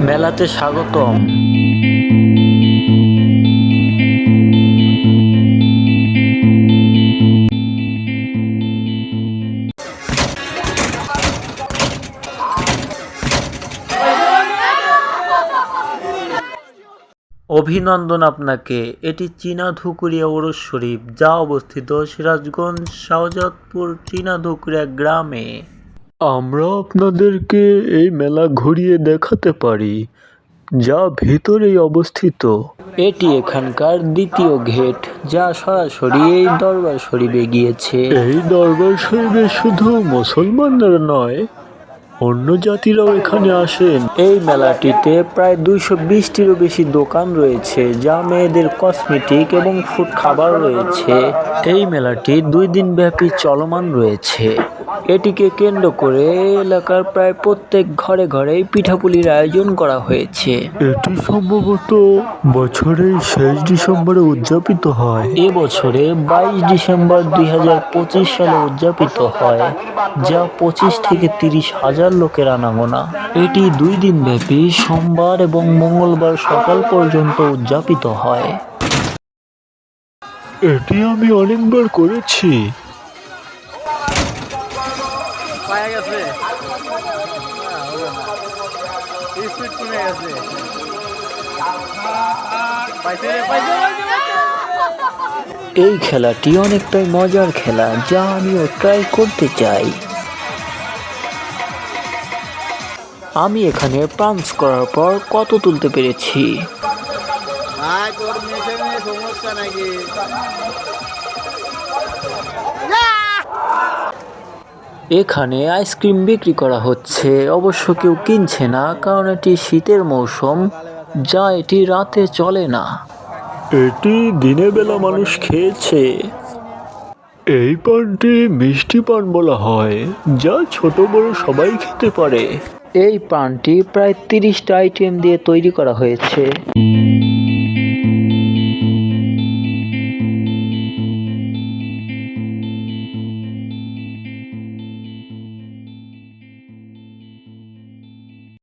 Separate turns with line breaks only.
মেলাতে স্বাগতম। অভিনন্দন আপনাকে। এটি চীনা ধুকুরিয়া ওরস শরীফ, যা অবস্থিত সিরাজগঞ্জ শাহজাদপুর চীনা ধুকুরিয়া গ্রামে। আমরা আপনাদেরকে এই মেলা ঘুরিয়ে দেখাতে পারি যা ভেতরেই অবস্থিত। এটি এখানকার দ্বিতীয় গেট যা সরাসরি এই দরবার শরীফে গিয়েছে। এই দরবার শরীফে শুধু মুসলমানরা নয় অন্য জাতিরাও এখানে আসেন। এই মেলাটিতে প্রায় দুইশো বিশটিরও বেশি দোকান রয়েছে যা মেয়েদের কসমেটিক এবং ফুড খাবার রয়েছে। এই মেলাটি দুই দিন ব্যাপী চলমান রয়েছে। এটিকে কেন্দ্র করে এলাকার প্রায় প্রত্যেক ঘরে ঘরেই পিঠাপুলির আয়োজন করা হয়েছে। এটি সম্ভবত বছরের শেষ ডিসেম্বরে উদযাপিত হয়। এ বছরে বাইশ ডিসেম্বর দুই হাজার পঁচিশ সালে উদযাপিত হয় যা পঁচিশ থেকে তিরিশ হাজার লোকের আনাগোনা। এটি দুই দিন ব্যাপী সোমবার এবং মঙ্গলবার সকাল পর্যন্ত উদযাপিত হয়। এটি আমি অনেকবার করেছি।
পাইছে।
এই খেলাটি অনেকটাই মজার খেলা যা আমিও ট্রাই করতে চাই। আমি এখানে পাঞ্চ করার পর কত তুলতে পেরেছি?
ভাই তোর মেশিনে সমস্যা নাকি?
এখানে আইসক্রিম বিক্রি করা হচ্ছে। অবশ্য কেউ কিনছে না কারণ এটি শীতের মৌসুম যা এটি রাতে চলে না। এটি দিনের বেলা মানুষ খেয়েছে। এই পানটি মিষ্টি পান বলা হয় যা ছোট বড় সবাই খেতে পারে। এই পানটি প্রায় তিরিশটা আইটেম দিয়ে তৈরি করা হয়েছে।